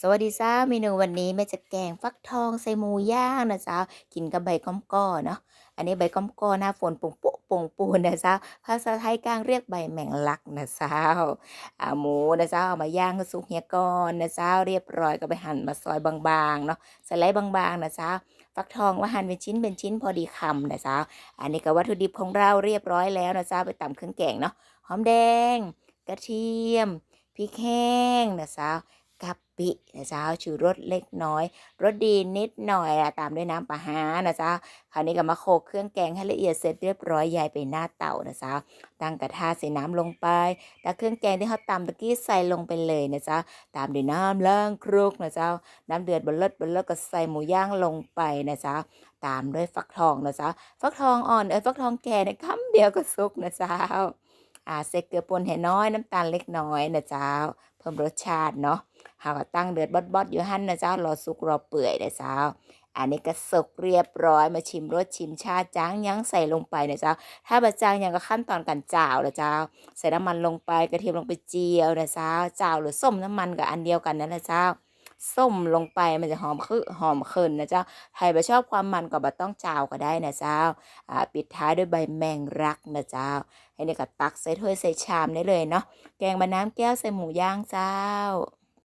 สวัสดีจ้าเมนูวันนี้แม่จะแกงฟักทองใส่หมูย่างนะจ๊ะกินกับใบก้อมก้อเนาะอันนี้ใบก้อมก้อหน้าฝนปุ่งปุ๊ป่งปูนนะจ๊ะภาษาไทยกลางเรียกใบแมงลักนะจ๊ะอ่าหมูนะจ๊ะเอามาย่างให้สุกเฮียก่อนนะจ๊ะเรียบร้อยก็ไปหั่นมาซอยบางๆเนาะสไลด์บางๆนะจ๊ะฟักทองว่าหั่นเป็นชิ้นเป็นชิ้นพอดีคำนะจ๊ะอันนี้ก็วัตถุดิบของเราเรียบร้อยแล้วนะจ๊ะไปตำเครื่องแกงเนาะหอมแดง กระเทียมพริกแห้งนะจ๊ะ กะปินะจ๊ะชูรสเล็กน้อยรสดีนิดหน่อยอะตามด้วยน้ำปลาฮานะจ๊ะคราวนี้ก็มาโขลกเครื่องแกงให้ละเอียดเสร็จเรียบร้อยยายไปหน้าเตานะจ๊ะตั้งกระทะใส่น้ำลงไปตักเครื่องแกงที่เขาตำตะกี้ใส่ลงไปเลยนะจ๊ะตามด้วยน้ำล้างครุกนะจ๊ะน้ำเดือดบนเลิศบนเลิศก็ใส่หมูย่างลงไปนะจ๊ะตามด้วยฟักทองนะจ๊ะฟักทองอ่อนเอ้ยฟักทองแก่เนี่ยคำเดียวก็สุกนะจ๊ะอ่าใส่เกลือป่นให้น้อยน้ำตาลเล็กน้อยนะจ๊ะเพิ่มรสชาติเนาะ เฮาก็ตั้งเดือดบอดๆอยู่หั่นนะเจ้ารอสุกรอเปื่อยนะเจ้าอันนี้ก็สุกเรียบร้อยมาชิมรสชิมชาจ้างยังใส่ลงไปนะเจ้า ถ้าบะจางยังก็ขั้นตอนการจ่าวนะเจ้า ใส่น้ำมันลงไปกระเทียมลงไปเจียวนะเจ้าจ่าวหรือส้มน้ำมันกับอันเดียวกันนั่นนะเจ้าส้มลงไปมันจะหอมคือหอมขึ้นนะเจ้าใครบ่ชอบความมันก็บ่ต้องจ่าวก็ได้นะเจ้าอ่าปิดท้ายด้วยใบแมงรักนะเจ้าให้นี่ก็ตักใส่ถ้วยใส่ชามได้เลยเนาะแกงมะน้ำแก้วใส่หมูย่างเจ้า